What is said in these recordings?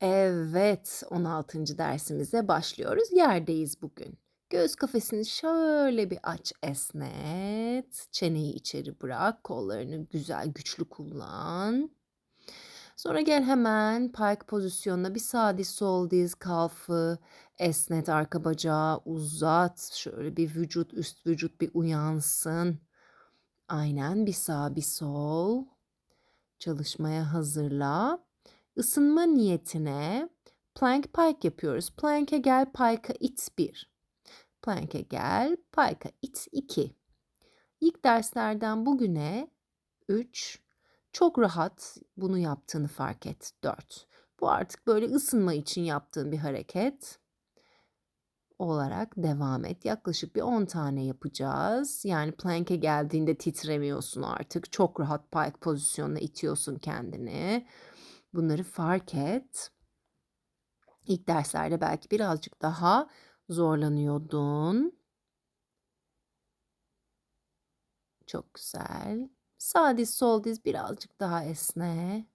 Evet, 16. dersimize başlıyoruz. Yerdeyiz bugün. Göğüs kafesini şöyle bir aç, esnet. Çeneyi içeri bırak, kollarını güzel, güçlü kullan. Sonra gel hemen pike pozisyonuna bir sağ diz, sol diz, kalfı esnet, arka bacağı uzat. Şöyle bir vücut, üst vücut bir uyansın. Aynen bir sağ, bir sol. Çalışmaya hazırla. Isınma niyetine plank pike yapıyoruz. Plank'e gel, pike'a it 1. Plank'e gel, pike'a it 2. İlk derslerden bugüne 3. Çok rahat bunu yaptığını fark et 4. Bu artık böyle ısınma için yaptığın bir hareket olarak devam et. Yaklaşık bir 10 tane yapacağız. Yani plank'e geldiğinde titremiyorsun artık. Çok rahat pike pozisyonuna itiyorsun kendini. Bunları fark et. İlk derslerde belki birazcık daha zorlanıyordun. Çok güzel. Sağ diz, sol diz birazcık daha esne.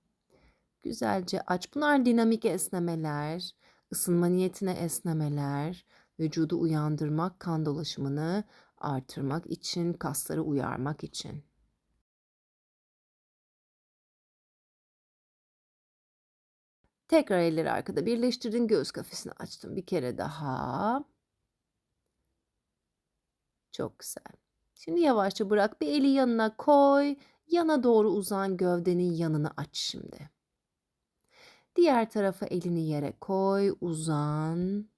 Güzelce aç. Bunlar dinamik esnemeler, ısınma niyetine esnemeler, vücudu uyandırmak, kan dolaşımını artırmak için, kasları uyarmak için. Tekrar elleri arkada birleştirdin. Göğüs kafesini açtın. Bir kere daha. Çok güzel. Şimdi yavaşça bırak. Bir eli yanına koy. Yana doğru uzan gövdenin yanını aç şimdi. Diğer tarafa elini yere koy. Uzan.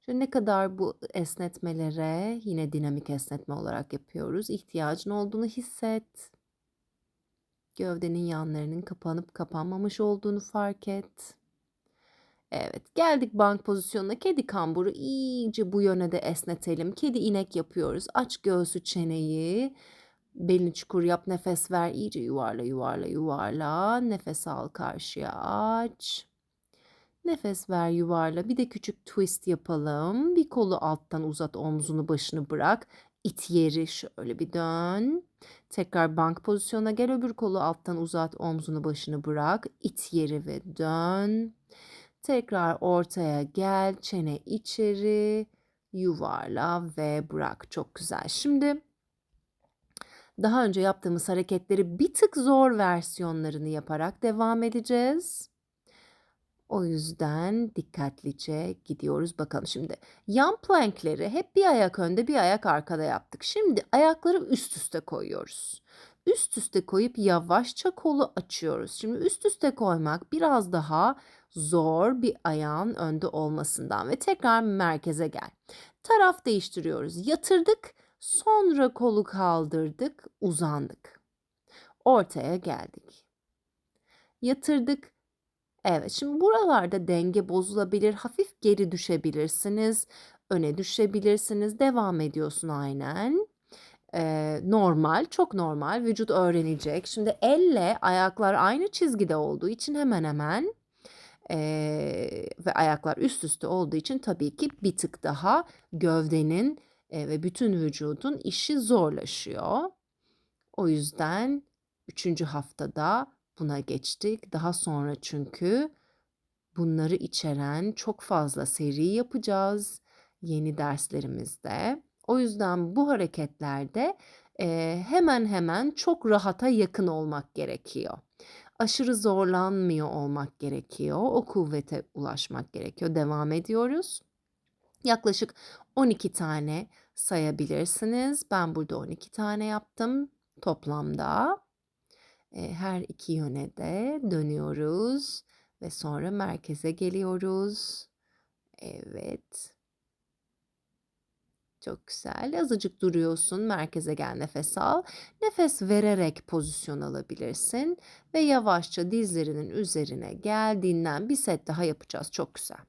Şöyle ne kadar bu esnetmelere yine dinamik esnetme olarak yapıyoruz. İhtiyacın olduğunu hisset. Gövdenin yanlarının kapanıp kapanmamış olduğunu fark et. Evet, geldik bank pozisyonuna. Kedi kamburu iyice bu yöne de esnetelim. Kedi inek yapıyoruz. Aç göğsü çeneyi. Belini çukur yap, nefes ver. İyice yuvarla, yuvarla, yuvarla. Nefes al karşıya aç. Nefes ver yuvarla. Bir de küçük twist yapalım. Bir kolu alttan uzat, omzunu başını bırak. İt yeri şöyle bir dön. Tekrar bank pozisyonuna gel. Öbür kolu alttan uzat, omzunu başını bırak. İt yeri ve dön. Tekrar ortaya gel. Çene içeri. Yuvarla ve bırak. Çok güzel. Şimdi daha önce yaptığımız hareketleri bir tık zor versiyonlarını yaparak devam edeceğiz. O yüzden dikkatlice gidiyoruz. Bakalım şimdi yan plankleri hep bir ayak önde bir ayak arkada yaptık. Şimdi ayakları üst üste koyuyoruz. Üst üste koyup yavaşça kolu açıyoruz. Şimdi üst üste koymak biraz daha zor bir ayağın önde olmasından ve tekrar merkeze gel. Taraf değiştiriyoruz. Yatırdık, sonra kolu kaldırdık, uzandık. Ortaya geldik. Yatırdık, Evet, şimdi buralarda denge bozulabilir, hafif geri düşebilirsiniz, öne düşebilirsiniz, devam ediyorsun aynen. Eee, normal, çok normal, vücut öğrenecek. Şimdi elle ayaklar aynı çizgide olduğu için hemen hemen eee, ve ayaklar üst üste olduğu için tabii ki bir tık daha gövdenin eee, ve bütün vücudun işi zorlaşıyor. O yüzden üçüncü haftada buna geçtik. Daha sonra çünkü bunları içeren çok fazla seri yapacağız yeni derslerimizde. O yüzden bu hareketlerde e, hemen hemen çok rahata yakın olmak gerekiyor. Aşırı zorlanmıyor olmak gerekiyor. O kuvvete ulaşmak gerekiyor. Devam ediyoruz. Yaklaşık 12 tane sayabilirsiniz. Ben burada 12 tane yaptım toplamda her iki yöne de dönüyoruz ve sonra merkeze geliyoruz. Evet. Çok güzel. Azıcık duruyorsun. Merkeze gel nefes al. Nefes vererek pozisyon alabilirsin. Ve yavaşça dizlerinin üzerine gel. Dinlen. Bir set daha yapacağız. Çok güzel.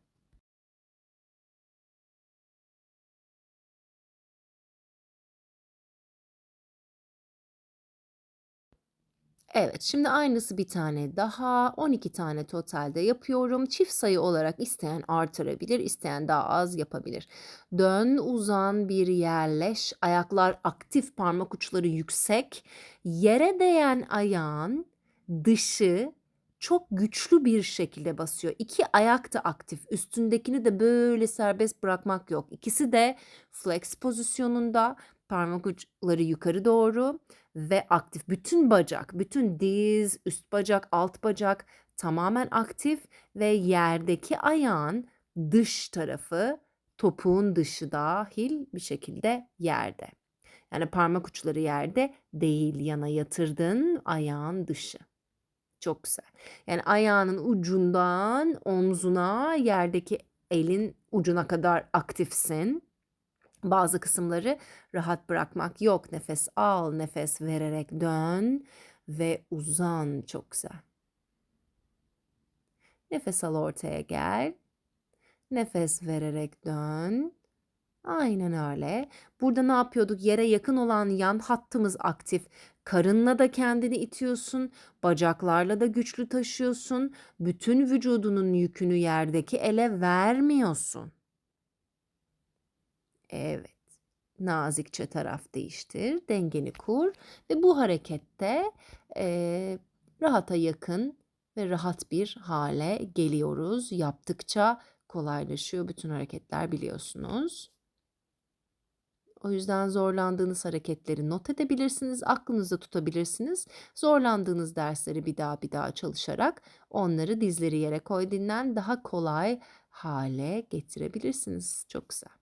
Evet, şimdi aynısı bir tane daha 12 tane totalde yapıyorum. Çift sayı olarak isteyen artırabilir, isteyen daha az yapabilir. Dön, uzan, bir yerleş. Ayaklar aktif, parmak uçları yüksek. Yere değen ayağın dışı çok güçlü bir şekilde basıyor. İki ayak da aktif. Üstündekini de böyle serbest bırakmak yok. İkisi de flex pozisyonunda. Parmak uçları yukarı doğru ve aktif. Bütün bacak, bütün diz, üst bacak, alt bacak tamamen aktif ve yerdeki ayağın dış tarafı topuğun dışı dahil bir şekilde yerde. Yani parmak uçları yerde değil yana yatırdın ayağın dışı. Çok güzel. Yani ayağının ucundan omzuna yerdeki elin ucuna kadar aktifsin. Bazı kısımları rahat bırakmak yok. Nefes al, nefes vererek dön ve uzan. Çok güzel. Nefes al ortaya gel. Nefes vererek dön. Aynen öyle. Burada ne yapıyorduk? Yere yakın olan yan hattımız aktif. Karınla da kendini itiyorsun, bacaklarla da güçlü taşıyorsun. Bütün vücudunun yükünü yerdeki ele vermiyorsun. Evet. Nazikçe taraf değiştir, dengeni kur ve bu harekette e, rahata yakın ve rahat bir hale geliyoruz. Yaptıkça kolaylaşıyor bütün hareketler biliyorsunuz. O yüzden zorlandığınız hareketleri not edebilirsiniz, aklınızda tutabilirsiniz. Zorlandığınız dersleri bir daha bir daha çalışarak onları dizleri yere koy dinlen daha kolay hale getirebilirsiniz. Çok güzel.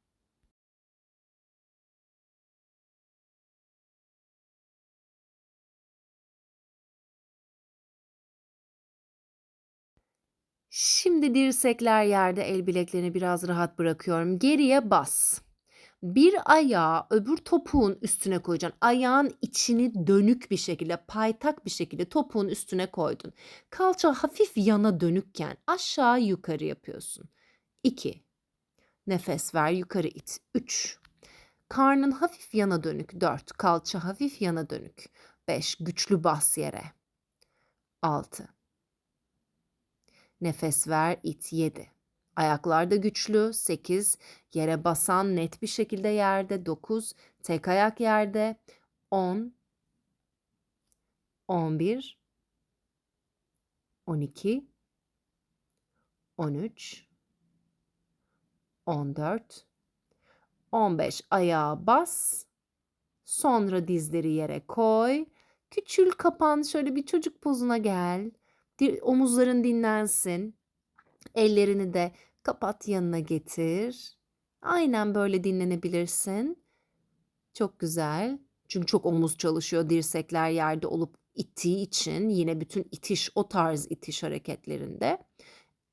Şimdi dirsekler yerde, el bileklerini biraz rahat bırakıyorum. Geriye bas. Bir ayağı öbür topuğun üstüne koyacaksın. Ayağın içini dönük bir şekilde, paytak bir şekilde topuğun üstüne koydun. Kalça hafif yana dönükken aşağı yukarı yapıyorsun. 2. Nefes ver, yukarı it. 3. Karnın hafif yana dönük. 4. Kalça hafif yana dönük. 5. Güçlü bas yere. 6. Nefes ver, it. 7. Ayaklar da güçlü. 8. Yere basan net bir şekilde yerde. 9. Tek ayak yerde. 10. 11. 12. 13. 14. 15. Ayağa bas. Sonra dizleri yere koy. Küçül kapan şöyle bir çocuk pozuna gel. Omuzların dinlensin. Ellerini de kapat yanına getir. Aynen böyle dinlenebilirsin. Çok güzel. Çünkü çok omuz çalışıyor dirsekler yerde olup ittiği için yine bütün itiş o tarz itiş hareketlerinde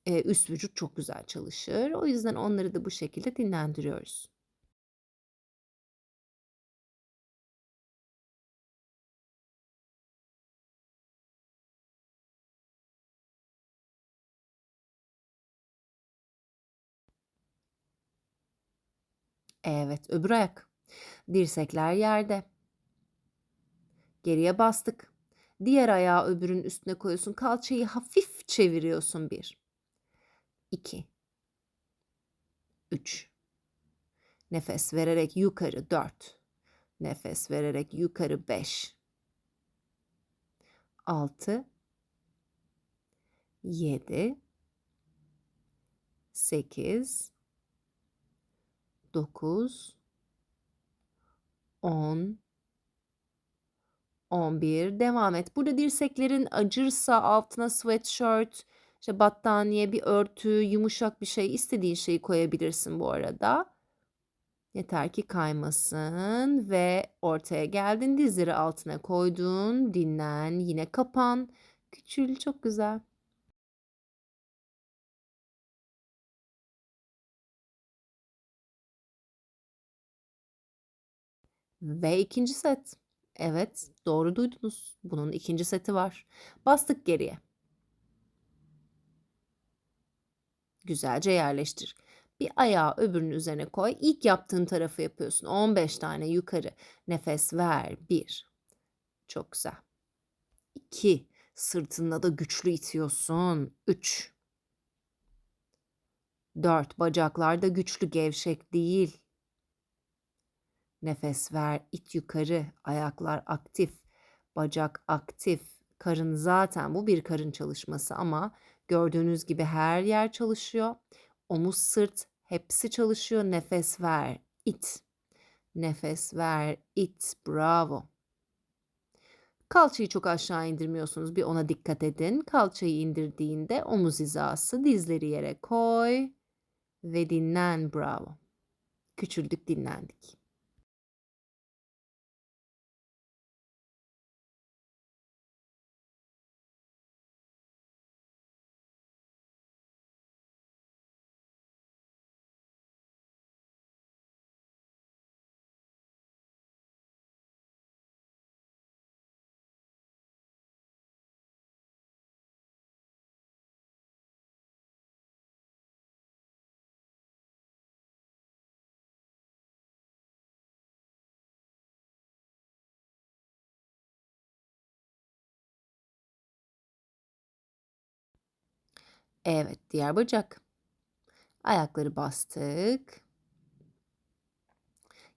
e, üst vücut çok güzel çalışır. O yüzden onları da bu şekilde dinlendiriyoruz. Evet, öbür ayak. Dirsekler yerde. Geriye bastık. Diğer ayağı öbürünün üstüne koyuyorsun. Kalçayı hafif çeviriyorsun. Bir. iki, Üç. Nefes vererek yukarı. Dört. Nefes vererek yukarı. Beş. Altı. Yedi. Sekiz. 9 10 11 devam et. Burada dirseklerin acırsa altına sweatshirt, işte battaniye, bir örtü, yumuşak bir şey istediğin şeyi koyabilirsin bu arada. Yeter ki kaymasın ve ortaya geldin dizleri altına koydun dinlen yine kapan küçül çok güzel. Ve ikinci set. Evet, doğru duydunuz. Bunun ikinci seti var. Bastık geriye. Güzelce yerleştir. Bir ayağı öbürünün üzerine koy. İlk yaptığın tarafı yapıyorsun. 15 tane yukarı. Nefes ver. 1. Çok güzel. 2. Sırtında da güçlü itiyorsun. 3. 4. Bacaklar da güçlü, gevşek değil. Nefes ver, it yukarı, ayaklar aktif, bacak aktif, Karın zaten bu bir karın çalışması ama gördüğünüz gibi her yer çalışıyor. Omuz, sırt hepsi çalışıyor. Nefes ver, it. Nefes ver, it. Bravo. Kalçayı çok aşağı indirmiyorsunuz. Bir ona dikkat edin. Kalçayı indirdiğinde omuz hizası, dizleri yere koy ve dinlen. Bravo. Küçüldük, dinlendik. Evet, diğer bacak. Ayakları bastık.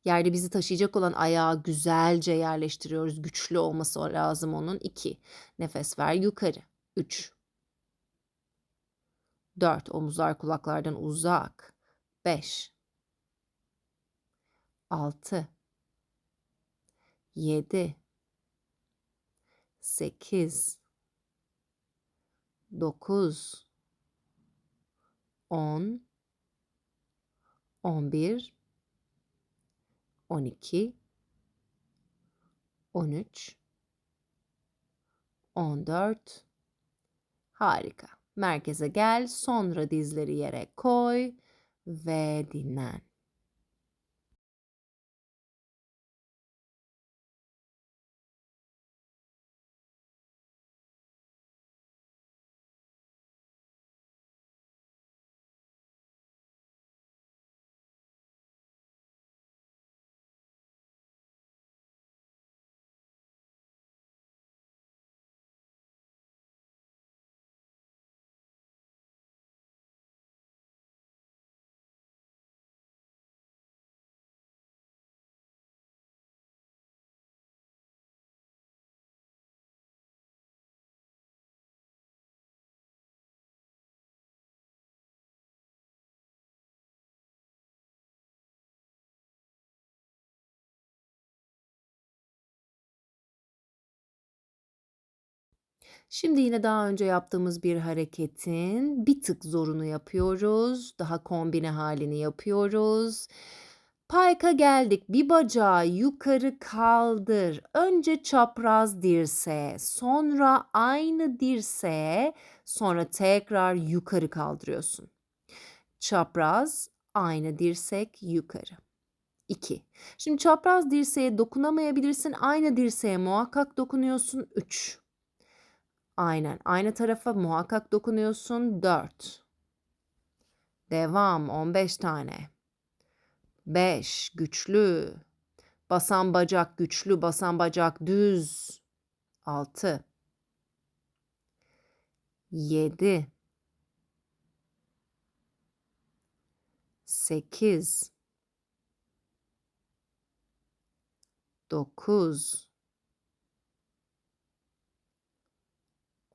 Yerde bizi taşıyacak olan ayağı güzelce yerleştiriyoruz. Güçlü olması lazım onun. 2. Nefes ver yukarı. 3. 4. Omuzlar kulaklardan uzak. 5. 6. 7. 8. 9. 10. 11. 12. 13. 14. Harika. Merkeze gel. Sonra dizleri yere koy ve dinlen. Şimdi yine daha önce yaptığımız bir hareketin bir tık zorunu yapıyoruz. Daha kombine halini yapıyoruz. Payka geldik. Bir bacağı yukarı kaldır. Önce çapraz dirseğe, sonra aynı dirseğe, sonra tekrar yukarı kaldırıyorsun. Çapraz, aynı dirsek yukarı. 2. Şimdi çapraz dirseğe dokunamayabilirsin. Aynı dirseğe muhakkak dokunuyorsun. 3. Aynen. Aynı tarafa muhakkak dokunuyorsun. 4. Devam. 15 tane. 5. Güçlü. Basan bacak güçlü. Basan bacak düz. 6. 7. 8. 9.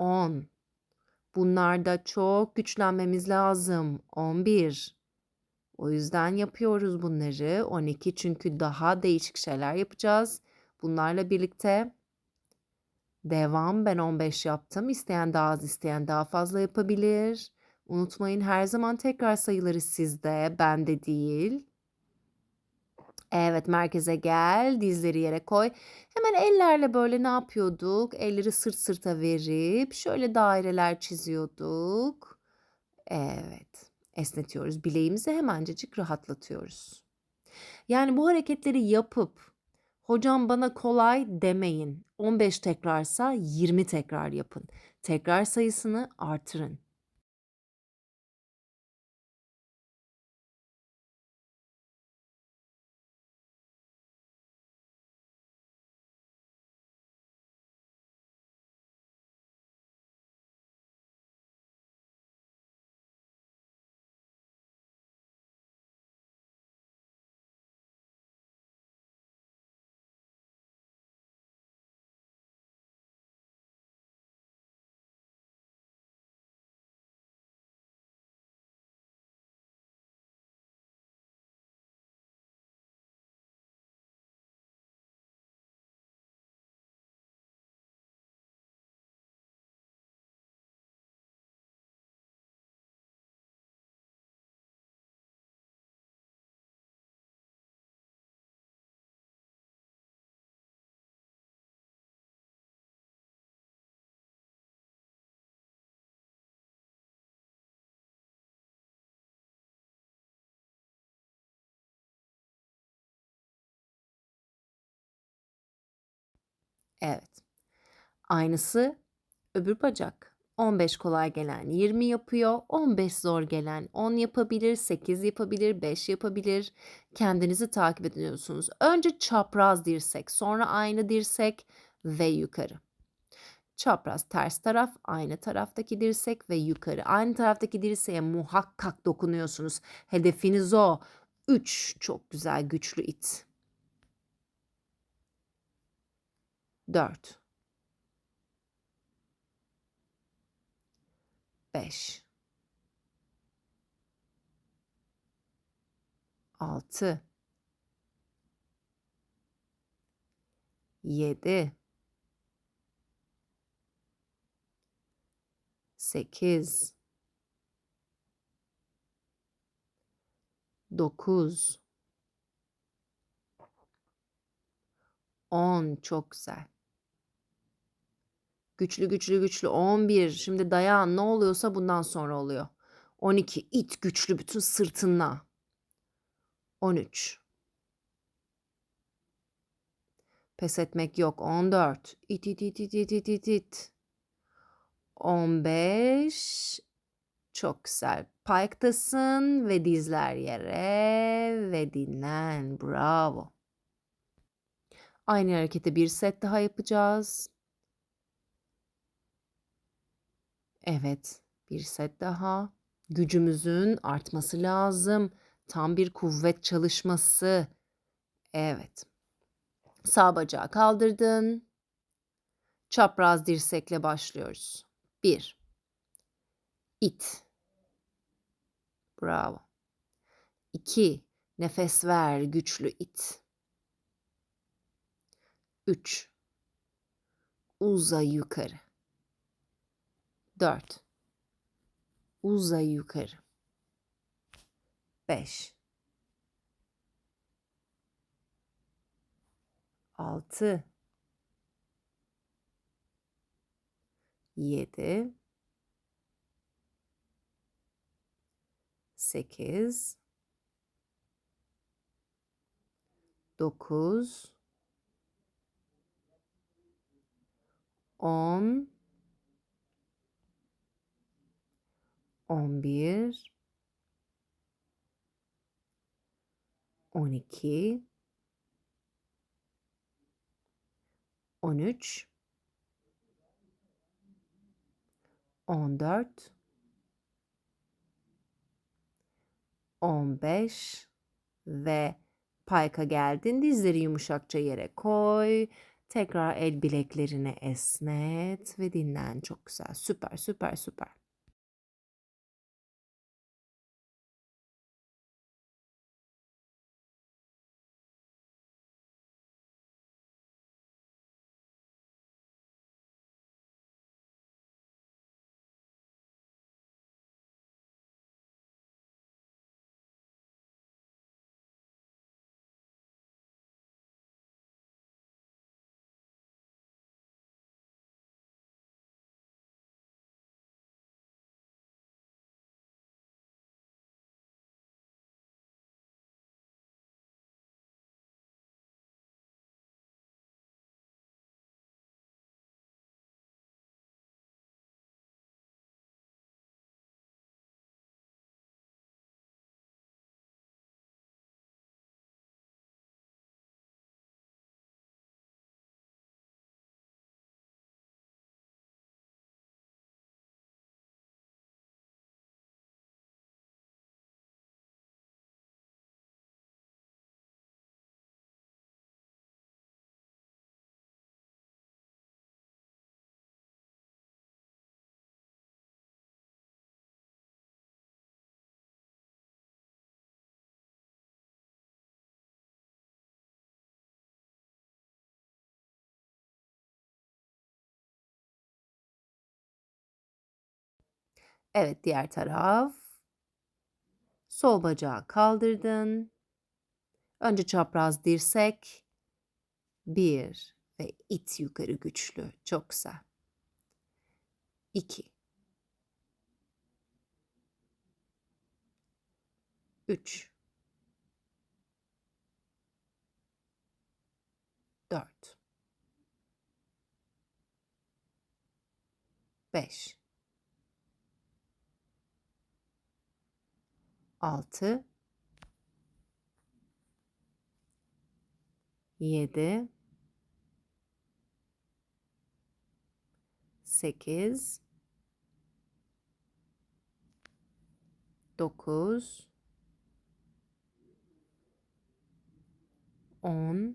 10. Bunlarda çok güçlenmemiz lazım. 11. O yüzden yapıyoruz bunları. 12 çünkü daha değişik şeyler yapacağız. Bunlarla birlikte devam. Ben 15 yaptım. İsteyen daha az, isteyen daha fazla yapabilir. Unutmayın her zaman tekrar sayıları sizde, bende değil. Evet, merkeze gel, dizleri yere koy. Hemen ellerle böyle ne yapıyorduk? Elleri sırt sırta verip şöyle daireler çiziyorduk. Evet, esnetiyoruz. Bileğimizi hemencecik rahatlatıyoruz. Yani bu hareketleri yapıp hocam bana kolay demeyin. 15 tekrarsa 20 tekrar yapın. Tekrar sayısını artırın. Evet. Aynısı öbür bacak. 15 kolay gelen 20 yapıyor. 15 zor gelen 10 yapabilir, 8 yapabilir, 5 yapabilir. Kendinizi takip ediyorsunuz. Önce çapraz dirsek, sonra aynı dirsek ve yukarı. Çapraz ters taraf, aynı taraftaki dirsek ve yukarı. Aynı taraftaki dirseğe muhakkak dokunuyorsunuz. Hedefiniz o. 3 çok güzel güçlü it. 4 5 6 7 8 9 10 çok güzel. Güçlü güçlü güçlü 11. Şimdi dayan ne oluyorsa bundan sonra oluyor. 12. İt güçlü bütün sırtınla. 13. Pes etmek yok. 14. İt it it it it it it it. 15. Çok güzel. Pike'tasın ve dizler yere ve dinlen. Bravo. Aynı hareketi bir set daha yapacağız. Evet, bir set daha. Gücümüzün artması lazım. Tam bir kuvvet çalışması. Evet. Sağ bacağı kaldırdın. Çapraz dirsekle başlıyoruz. Bir. İt. Bravo. İki. Nefes ver, güçlü it. Üç. Uza yukarı. 4 uza yukarı. 5 6 7 8 9 10 On bir. On iki. On üç. On dört. On beş ve payka geldin. Dizleri yumuşakça yere koy. Tekrar el bileklerini esnet ve dinlen. Çok güzel. Süper, süper, süper. Evet, diğer taraf. Sol bacağı kaldırdın. Önce çapraz dirsek. Bir ve it yukarı güçlü. Çok güzel. İki. Üç. Dört. 5 6 7 8 9 10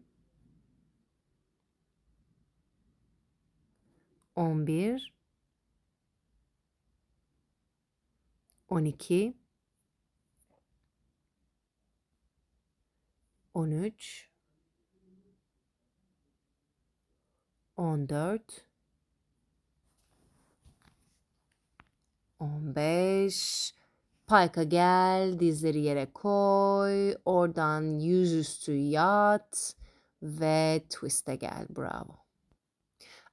11 12 13 14 15 Payka gel, dizleri yere koy, oradan yüzüstü yat ve twist'e gel. Bravo.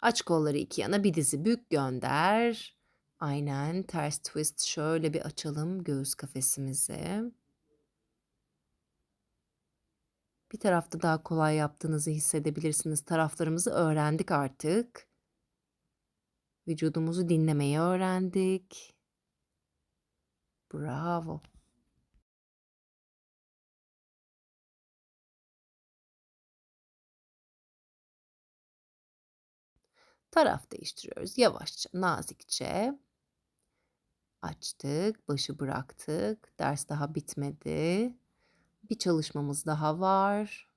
Aç kolları iki yana bir dizi bük gönder. Aynen ters twist şöyle bir açalım göğüs kafesimizi. Bir tarafta daha kolay yaptığınızı hissedebilirsiniz. Taraflarımızı öğrendik artık. Vücudumuzu dinlemeyi öğrendik. Bravo. Taraf değiştiriyoruz. Yavaşça, nazikçe. Açtık, başı bıraktık. Ders daha bitmedi. Bir çalışmamız daha var.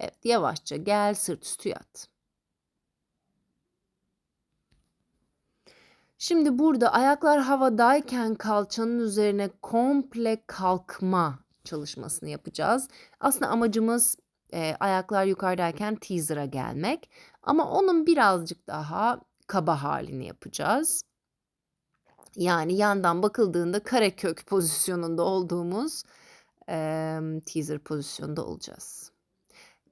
Evet, yavaşça gel, sırt üstü yat. Şimdi burada ayaklar havadayken kalçanın üzerine komple kalkma çalışmasını yapacağız. Aslında amacımız e, ayaklar yukarıdayken teaser'a gelmek. Ama onun birazcık daha kaba halini yapacağız. Yani yandan bakıldığında karekök pozisyonunda olduğumuz e, teaser pozisyonda olacağız.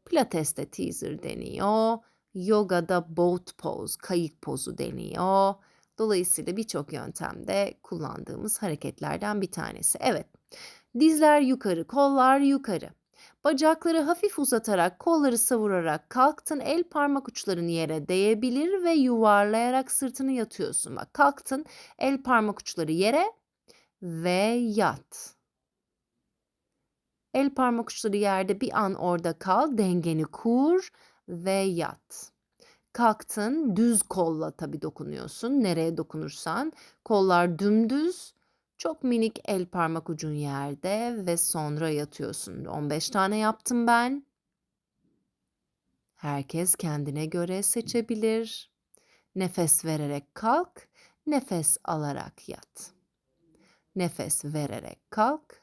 Pilates'te teaser deniyor. Yoga'da boat pose, kayık pozu deniyor. Dolayısıyla birçok yöntemde kullandığımız hareketlerden bir tanesi. Evet. Dizler yukarı, kollar yukarı. Bacakları hafif uzatarak, kolları savurarak kalktın. El parmak uçların yere değebilir ve yuvarlayarak sırtını yatıyorsun. Bak kalktın, el parmak uçları yere ve yat. El parmak uçları yerde bir an orada kal, dengeni kur ve yat. Kalktın, düz kolla tabii dokunuyorsun. Nereye dokunursan. Kollar dümdüz, çok minik el parmak ucun yerde ve sonra yatıyorsun. 15 tane yaptım ben. Herkes kendine göre seçebilir. Nefes vererek kalk, nefes alarak yat. Nefes vererek kalk,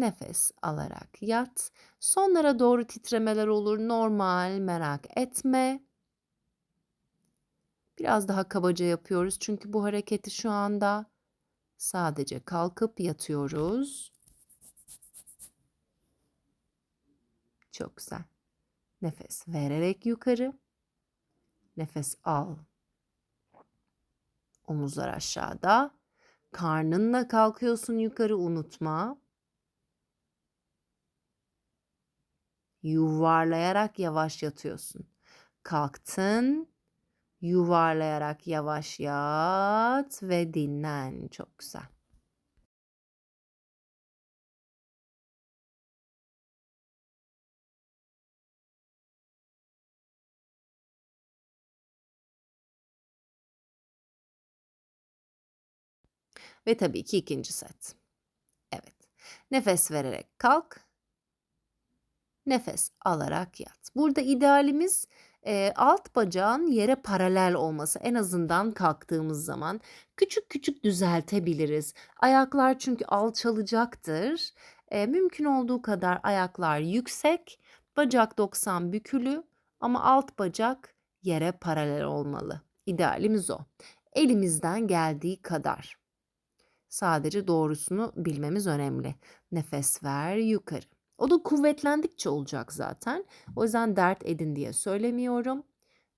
nefes alarak yat. Sonlara doğru titremeler olur. Normal, merak etme. Biraz daha kabaca yapıyoruz çünkü bu hareketi şu anda sadece kalkıp yatıyoruz. Çok güzel. Nefes vererek yukarı. Nefes al. Omuzlar aşağıda. Karnınla kalkıyorsun yukarı unutma. Yuvarlayarak yavaş yatıyorsun. Kalktın. Yuvarlayarak yavaş yat ve dinlen. Çok güzel. Ve tabii ki ikinci set. Evet. Nefes vererek kalk. Nefes alarak yat. Burada idealimiz e, alt bacağın yere paralel olması. En azından kalktığımız zaman küçük küçük düzeltebiliriz. Ayaklar çünkü alçalacaktır. E, mümkün olduğu kadar ayaklar yüksek, bacak 90 bükülü ama alt bacak yere paralel olmalı. İdealimiz o. Elimizden geldiği kadar. Sadece doğrusunu bilmemiz önemli. Nefes ver yukarı. O da kuvvetlendikçe olacak zaten. O yüzden dert edin diye söylemiyorum.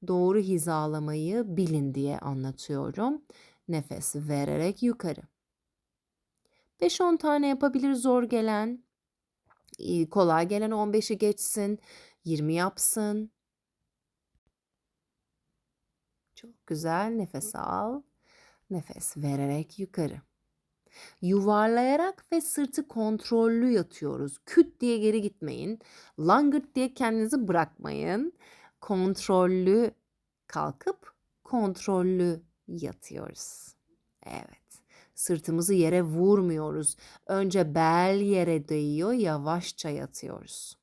Doğru hizalamayı bilin diye anlatıyorum. Nefes vererek yukarı. 5-10 tane yapabilir zor gelen. Kolay gelen 15'i geçsin. 20 yapsın. Çok güzel. Nefes al. Nefes vererek yukarı. Yuvarlayarak ve sırtı kontrollü yatıyoruz. Küt diye geri gitmeyin. Langırt diye kendinizi bırakmayın. Kontrollü kalkıp kontrollü yatıyoruz. Evet. Sırtımızı yere vurmuyoruz. Önce bel yere değiyor, yavaşça yatıyoruz.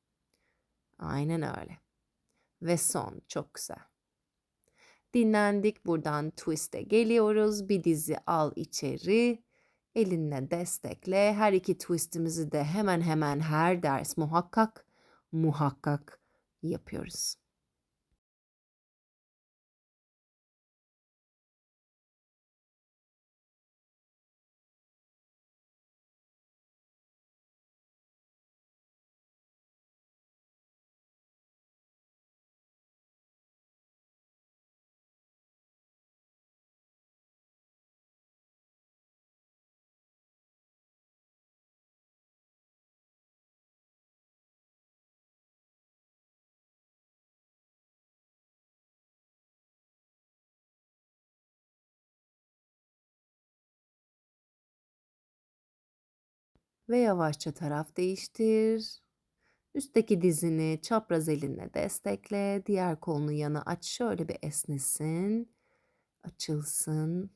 Aynen öyle. Ve son çok güzel. Dinlendik. Buradan twist'e geliyoruz. Bir dizi al içeri. Elinle destekle. Her iki twistimizi de hemen hemen her ders muhakkak muhakkak yapıyoruz. Ve yavaşça taraf değiştir. Üstteki dizini çapraz elinle destekle. Diğer kolunu yana aç. Şöyle bir esnesin. Açılsın.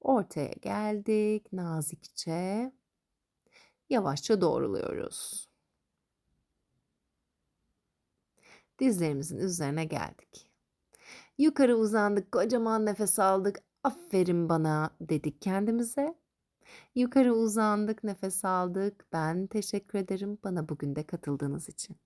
Ortaya geldik nazikçe. Yavaşça doğruluyoruz. Dizlerimizin üzerine geldik. Yukarı uzandık, kocaman nefes aldık. Aferin bana dedik kendimize. Yukarı uzandık, nefes aldık. Ben teşekkür ederim bana bugün de katıldığınız için.